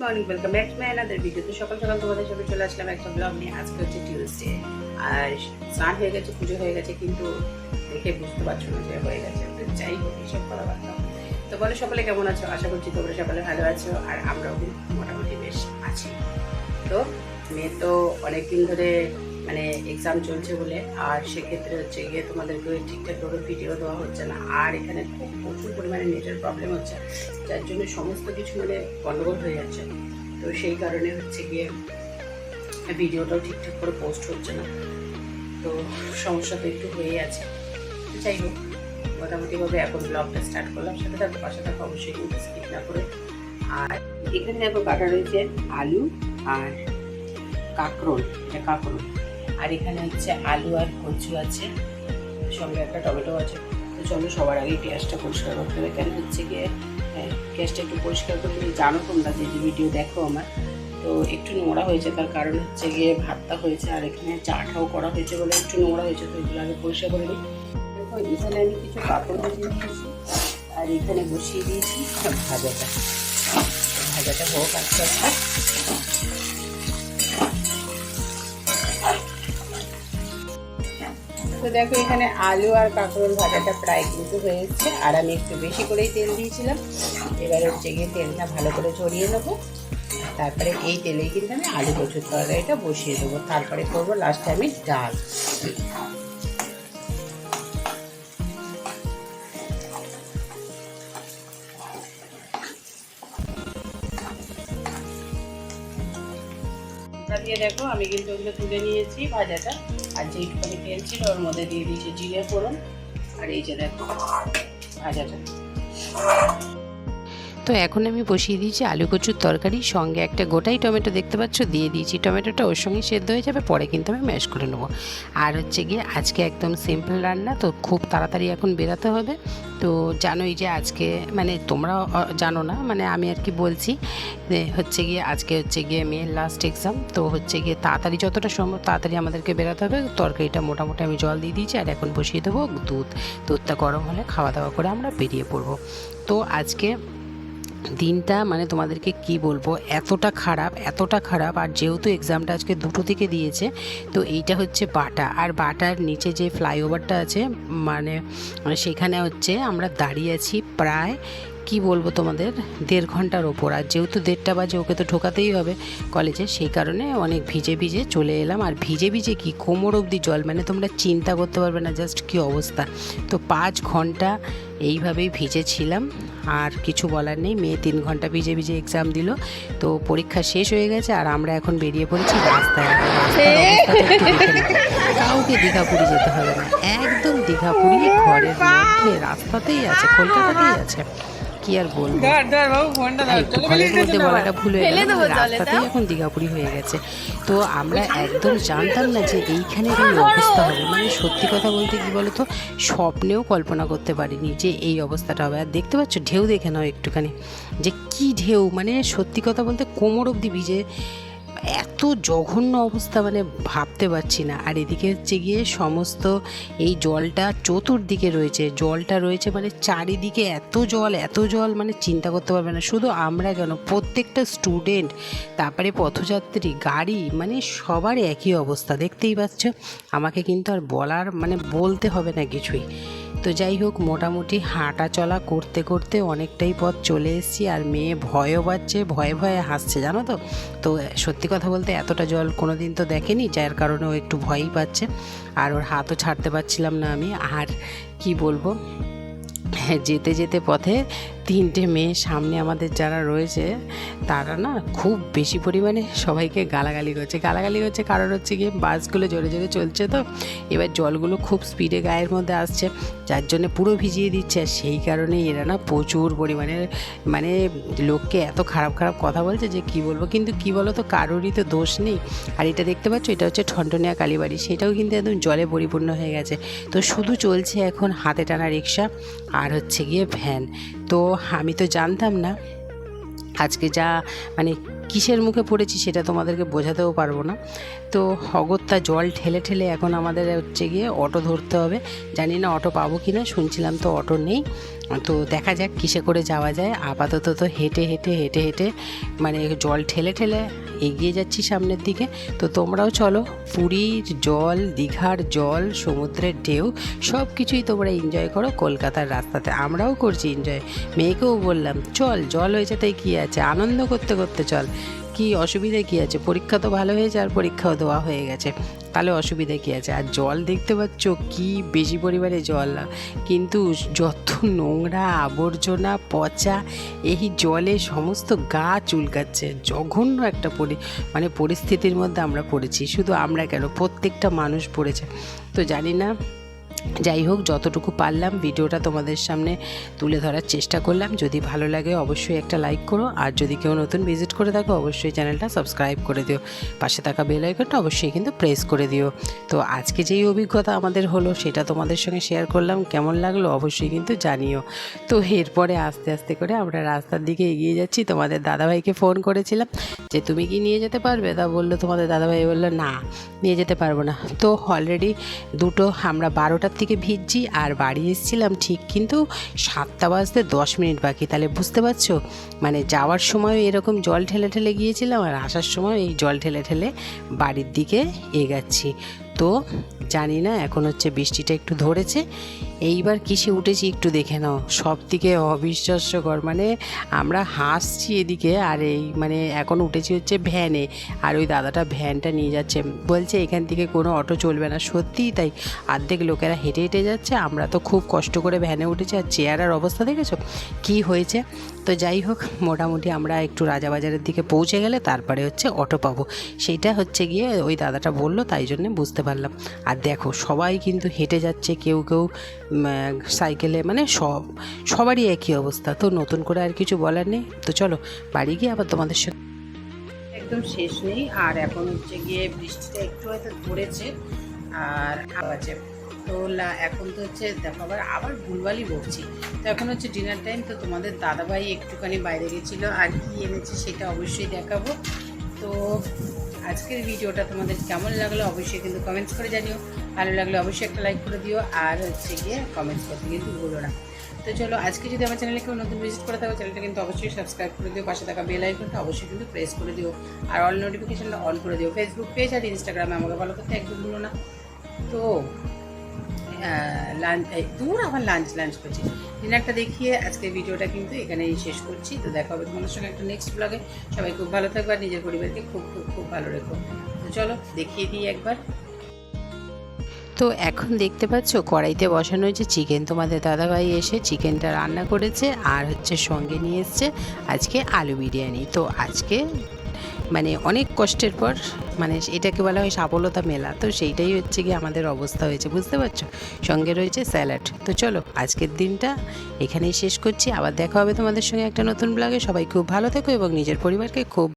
Morning welcome back my another video তো সকাল সকাল তোমাদের সাথে চলে আসলাম একটা ব্লগ নিয়ে। আজকে হচ্ছে টিউসডে আর স্নান হয়ে গেছে, পুজো হয়ে গেছে, কিন্তু দেখে বুঝতে পারছ না যে হয়ে গেছে। যাই হোক এইসব কথাবার্তা তো বলে, সকলে কেমন আছো? আশা করছি তোমরা সকলে ভালো আছো, আর আমরাও মোটামুটি বেশ আছি। তো মেয়ে তো অনেকদিন ধরে মানে এক্সাম চলছে বলে, আর সেক্ষেত্রে হচ্ছে গিয়ে তোমাদেরকে ওই ঠিকঠাক করে ভিডিও দেওয়া হচ্ছে না। আর এখানে খুব প্রচুর পরিমাণে নেটের প্রবলেম হচ্ছে, যার জন্য সমস্ত কিছু মানে গণ্ডগোল হয়ে যাচ্ছে। তো সেই কারণে হচ্ছে গিয়ে ভিডিওটাও ঠিকঠাক করে পোস্ট হচ্ছে না। তো সমস্যা তো একটু হয়েই আছে। যাই হোক মোটামুটিভাবে এখন ব্লগটা স্টার্ট করলাম। সাথে সাথে পাশে থাকা, অবশ্যই কিন্তু স্কিপ না করে। আর এখানে দেখো কাটা রয়েছে আলু আর কাঁকরোল, এটা কাঁকরোল। আর এখানে হচ্ছে আলু আর কচু আছে, সঙ্গে একটা টমেটো আছে। তো চলো, সবার আগে গ্যাসটা পরিষ্কার করতে হবে। কেন হচ্ছে গিয়ে গ্যাসটা একটু পরিষ্কার করতে হবে। জানো তোমরা যে ভিডিও দেখো আমার। তো একটু নোংরা হয়েছে, তার কারণ হচ্ছে গিয়ে ভাতটা হয়েছে, আর এখানে চাটাও করা হয়েছে বলে একটু নোংরা হয়েছে, তো এগুলো আগে পরিষ্কার করে নিই। দেখো এখানে আমি কিছু বসিয়ে দিয়েছি আর এখানে বসিয়ে দিয়েছি ভাজাটা। ভাজাটা হোক আস্তে আস্তে। তো দেখো, এখানে আলু আর কাঁকরোল ভাজাটা প্রায় কিন্তু হয়ে আর আমি একটু বেশি করেই তেল দিয়েছিলাম। এবার হচ্ছে গিয়ে তেলটা ভালো করে ছড়িয়ে নেব। তারপরে এই তেলেই কিন্তু আমি আলু কচুর তরকারিটা বসিয়ে দেবো। তারপরে করব লাস্টে আমি ডাল। ঢাকা দিয়ে দেখো, আমি কিন্তু ওগুলো তুলে নিয়েছি ভাজাটা। আর যেইটুখানি তেল ছিল, ওর মধ্যে দিয়ে দিয়েছি জিরে ফোড়ন। আর এই যে দেখো, ভাজাটা। তো এখন আমি বসিয়ে দিয়েছি আলু কচুর তরকারি। সঙ্গে একটা গোটাই টমেটো দেখতে পাচ্ছ, দিয়ে দিয়েছি। টমেটোটা ওর সঙ্গে সেদ্ধ হয়ে যাবে, পরে কিন্তু আমি ম্যাশ করে নেব। আর হচ্ছে গিয়ে আজকে একদম সিম্পল রান্না, তো খুব তাড়াতাড়ি এখন বেরাতে হবে। তো জানোই যে আজকে মানে তোমরা জানো না মানে আমি আর কি বলছি হচ্ছে গিয়ে আজকে হচ্ছে গিয়ে মেয়ের লাস্ট এক্সাম তো হচ্ছে গিয়ে তাড়াতাড়ি যতটা সম্ভব তাড়াতাড়ি আমাদেরকে বেরাতে হবে। তরকারিটা মোটামুটি আমি জল দিয়ে দিয়েছি, আর এখন বসিয়ে দেবো দুধ। দুধটা গরম হলে খাওয়া দাওয়া করে আমরা বেরিয়ে পড়ব। তো আজকে দিনটা মানে তোমাদেরকে কি বলব? এতটা খারাপ এতটা খারাপ। আর যেহেতু এক্সামটা আজকে দুটো থেকে দিয়েছে, তো এইটা হচ্ছে বাটা। আর বাটার নিচে যে ফ্লাইওভারটা আছে মানে সেখানে হচ্ছে আমরা দাঁড়িয়ে আছি প্রায়, কি বলব তোমাদের? দেড় ঘণ্টার ওপর। আর যেহেতু দেড়টা বাজে, ওকে তো ঢোকাতেই হবে কলেজে, সেই কারণে অনেক ভিজে ভিজে চলে এলাম। আর ভিজে ভিজে কি? কোমর অবধি জল মানে তোমরা চিন্তা করতে পারবে না, জাস্ট কি অবস্থা? তো পাঁচ ঘণ্টা এইভাবেই ভিজেছিলাম। আর কিছু বলার নেই মেয়ে তিন ঘণ্টা ভিজে ভিজে এক্সাম দিল। তো পরীক্ষা শেষ হয়ে গেছে আর আমরা এখন বেরিয়ে পড়েছি রাস্তায়। কাউকে দীঘা পুরী যেতে হবে না। একদম দীঘা পুরী ঘরের মধ্যে রাস্তাতেই আছে কলকাতাতেই আছে। কি আর বলব? ঘরের মধ্যে বলাটা ভুল হয়ে গেল। রাস্তাতেই এখন দীঘাপুরি হয়ে গেছে। তো আমরা একদম জানতাম না যে এইখানে এই অবস্থা হবে। মানে সত্যি কথা বলতে কি বলতো স্বপ্নেও কল্পনা করতে পারিনি যে এই অবস্থাটা হবে। আর দেখতে পাচ্ছ ঢেউ দেখে নাও একটুখানি। যে কি ঢেউ মানে সত্যি কথা বলতে কোমর অবধি ভিজে এত জঘন্য অবস্থা মানে ভাবতে পারছি না। আর এদিকে হচ্ছে গিয়ে সমস্ত এই জলটা চতুর্দিকে রয়েছে। জলটা রয়েছে মানে চারিদিকে এত জল এত জল মানে চিন্তা করতে পারবে না। শুধু আমরা কেন? প্রত্যেকটা স্টুডেন্ট তারপরে পথযাত্রী, গাড়ি মানে সবার একই অবস্থা। দেখতেই পাচ্ছ? আমাকে কিন্তু আর বলার মানে বলতে হবে না কিছুই। তো যাই হোক, মোটামুটি হাঁটা চলা করতে করতে অনেকটাই পথ চলে এসেছি আর মেয়ে ভয়ও পাচ্ছে, ভয়ে ভয়ে হাসছে, জানো তো? তো সত্যি কথা বলতে এতটা জল কোনো দিন তো দেখেনি, যার কারণে ও একটু ভয়ই পাচ্ছে। আর ওর হাতও ছাড়তে পারছিলাম না আমি। আর কি বলব? যেতে যেতে পথে তিনটে মেয়ে সামনে আমাদের যারা রয়েছে, তারা না খুব বেশি পরিমাণে সবাইকে গালাগালি করছে। গালাগালি করছে কারণ হচ্ছে গিয়ে বাসগুলো জোরে জোরে চলছে তো। এবার জলগুলো খুব স্পিডে গায়ের মধ্যে আসছে, যার জন্য পুরো ভিজিয়ে দিচ্ছে। আর সেই কারণেই এরা না প্রচুর পরিমাণে মানে লোককে এত খারাপ খারাপ কথা বলছে যে কি বলব? কিন্তু কি বলো তো কারোরই তো দোষ নেই। আর এটা দেখতে পাচ্ছ? এটা হচ্ছে ঠনটনিয়া কালীবাড়ি। সেটাও কিন্তু একদম জলে পরিপূর্ণ হয়ে গেছে। তো শুধু চলছে এখন হাতে টানা রিক্সা আর হচ্ছে গিয়ে ভ্যান। তো আমি তো জানতাম না। আজকে যা মানে কিসের মুখে পড়েছি সেটা তোমাদেরকে বোঝাতেও পারব না। তো অগত্যা জল ঠেলে ঠেলে এখন আমাদের হচ্ছে গিয়ে অটো ধরতে হবে। জানি না অটো পাবো কি না শুনছিলাম তো অটো নেই। তো দেখা যাক কিসে করে যাওয়া যায়। আপাতত তো হেঁটে হেঁটে হেঁটে হেঁটে মানে জল ঠেলে ঠেলে এগিয়ে যাচ্ছি সামনের দিকে। তো তোমরাও চলো, পুরীর জল, দীঘার জল, সমুদ্রের ঢেউ সব কিছুই তোমরা এনজয় করো কলকাতার রাস্তাতে। আমরাও করছি এনজয় মেয়েকেও বললাম, চল, জল হয়েছে তাই কী আছে, আনন্দ করতে করতে চল। কি অসুবিধা কী আছে? পরীক্ষা তো ভালো হয়েছে আর পরীক্ষাও দেওয়া হয়ে গেছে। তাহলে অসুবিধা কী আছে? আর জল দেখতে পাচ্ছ কি বেশি পরিমাণে জল। কিন্তু যত নোংরা আবর্জনা, পচা, এই জলে সমস্ত গা চুলকাচ্ছে। জঘন্য একটা পরি মানে পরিস্থিতির মধ্যে আমরা পড়েছি। শুধু আমরা কেন? প্রত্যেকটা মানুষ পড়েছে। তো জানি না যাই হোক, যতটুকু পারলাম ভিডিওটা তোমাদের সামনে তুলে ধরার চেষ্টা করলাম। যদি ভালো লাগে অবশ্যই একটা লাইক করো, আর যদি কেউ নতুন ভিজিট করে থাকো, অবশ্যই চ্যানেলটা সাবস্ক্রাইব করে দিও। পাশে থাকা বেল আইকনটা অবশ্যই কিন্তু প্রেস করে দিও। তো আজকে যেই অভিজ্ঞতা আমাদের হলো, সেটা তোমাদের সঙ্গে শেয়ার করলাম। কেমন লাগল অবশ্যই কিন্তু জানিও। তো এরপরে আস্তে আস্তে করে আমরা রাস্তার দিকে এগিয়ে যাচ্ছি। তোমাদের দাদাভাইকে ফোন করেছিলাম যে, তুমি কি নিয়ে যেতে পারবে? তা বলল, তোমাদের দাদাভাই বলল, না, নিয়ে যেতে পারব না। তো অলরেডি দুটো, আমরা বারোটার থেকে ভিজছি আর বাড়ি এসেছিলাম ঠিক কিন্তু সাতটা বাজতে দশ মিনিট বাকি। তাহলে বুঝতে পারছ? মানে যাওয়ার সময় এরকম জল ঠেলে ঠেলে গিয়েছিলাম আর আসার সময় এই জল ঠেলে ঠেলে বাড়ির দিকে এগাচ্ছি। তো জানি না, এখন হচ্ছে বৃষ্টিটা একটু ধরেছে। এইবার কিসে উঠেছি একটু দেখে নাও। সব থেকে অবিশ্বাস্যকর মানে আমরা হাসছি এদিকে আর এই মানে এখন উঠেছি হচ্ছে ভ্যানে আর ওই দাদাটা ভ্যানটা নিয়ে যাচ্ছে। বলছে, এখান থেকে কোনো অটো চলবে না। সত্যিই তাই। অর্ধেক লোকেরা হেঁটে হেঁটে যাচ্ছে। আমরা তো খুব কষ্ট করে ভ্যানে উঠেছি। আর চেয়ারের অবস্থা দেখেছ? কি হয়েছে? তো যাই হোক, মোটামুটি আমরা একটু রাজাবাজারের দিকে পৌঁছে গেলে তারপরে হচ্ছে অটো পাবো। সেইটা হচ্ছে গিয়ে ওই দাদাটা বলল, তাই জন্য বুঝতে পারলাম। আর দেখো, সবাই কিন্তু হেঁটে যাচ্ছে, কেউ কেউ সাইকেলে মানে সব, সবারই একই অবস্থা। তো নতুন করে আর কিছু বলার নেই? তো চলো, বাড়ি গিয়ে আবার তোমাদের সঙ্গে একদম শেষ নেই। আর এখন হচ্ছে গিয়ে বৃষ্টিটা একটু হয়তো ধরেছে, আর আছে তো এখন তো হচ্ছে, দেখো আবার আবার ভুলভালই বলছি তো এখন হচ্ছে ডিনার টাইম তো তোমাদের দাদাভাই একটুখানি বাইরে গেছিল, আর কি এনেছে সেটা অবশ্যই দেখাবো। তো আজকের ভিডিওটা তোমাদের কেমন লাগল অবশ্যই কিন্তু কমেন্টস করে জানিও। ভালো লাগলে অবশ্যই একটা লাইক করে দিও, আর হচ্ছে গিয়ে কমেন্টস করতে কিন্তু ভুলো না। তো চলো, আজকে যদি আমার চ্যানেলে কেউ নতুন ভিজিট করে থাকো চ্যানেলটা কিন্তু অবশ্যই সাবস্ক্রাইব করে দিও, পাশে থাকা বেল আইকনটা অবশ্যই কিন্তু প্রেস করে দিও, আর অল নোটিফিকেশনটা অন করে দিও। ফেসবুক পেজ আর ইনস্টাগ্রামে আমাকে ভালো করতে একদম ভুলো না। তো লাঞ্চ দূর আবার লাঞ্চ লাঞ্চ করছি। ডিনারটা দেখিয়ে আজকে ভিডিওটা কিন্তু এখানেই শেষ করছি। তো দেখা হবে তোমাদের সঙ্গে একটা নেক্সট ব্লগে সবাই খুব ভালো থাকবে আর নিজের পরিবারকে খুব খুব খুব ভালো রেখো। তো চলো, দেখিয়ে দিই একবার। তো এখন দেখতে পাচ্ছ, কড়াইতে বসানো হয়েছে চিকেন তোমাদের দাদাভাই এসে চিকেনটা রান্না করেছে আর হচ্ছে সঙ্গে নিয়ে এসছে আজকে আলু বিরিয়ানি। তো আজকে মানে অনেক কষ্টের পর মানে এটাকে বলা হয় সাফলতা মেলা। তো সেইটাই হচ্ছে কি আমাদের অবস্থা হয়েছে, বুঝতে পারছ? সঙ্গে রয়েছে স্যালাড। তো চলো, আজকের দিনটা এখানেই শেষ করছি। আবার দেখা হবে তোমাদের সঙ্গে একটা নতুন ব্লগে সবাই খুব ভালো থেকো এবং নিজের পরিবারকে খুব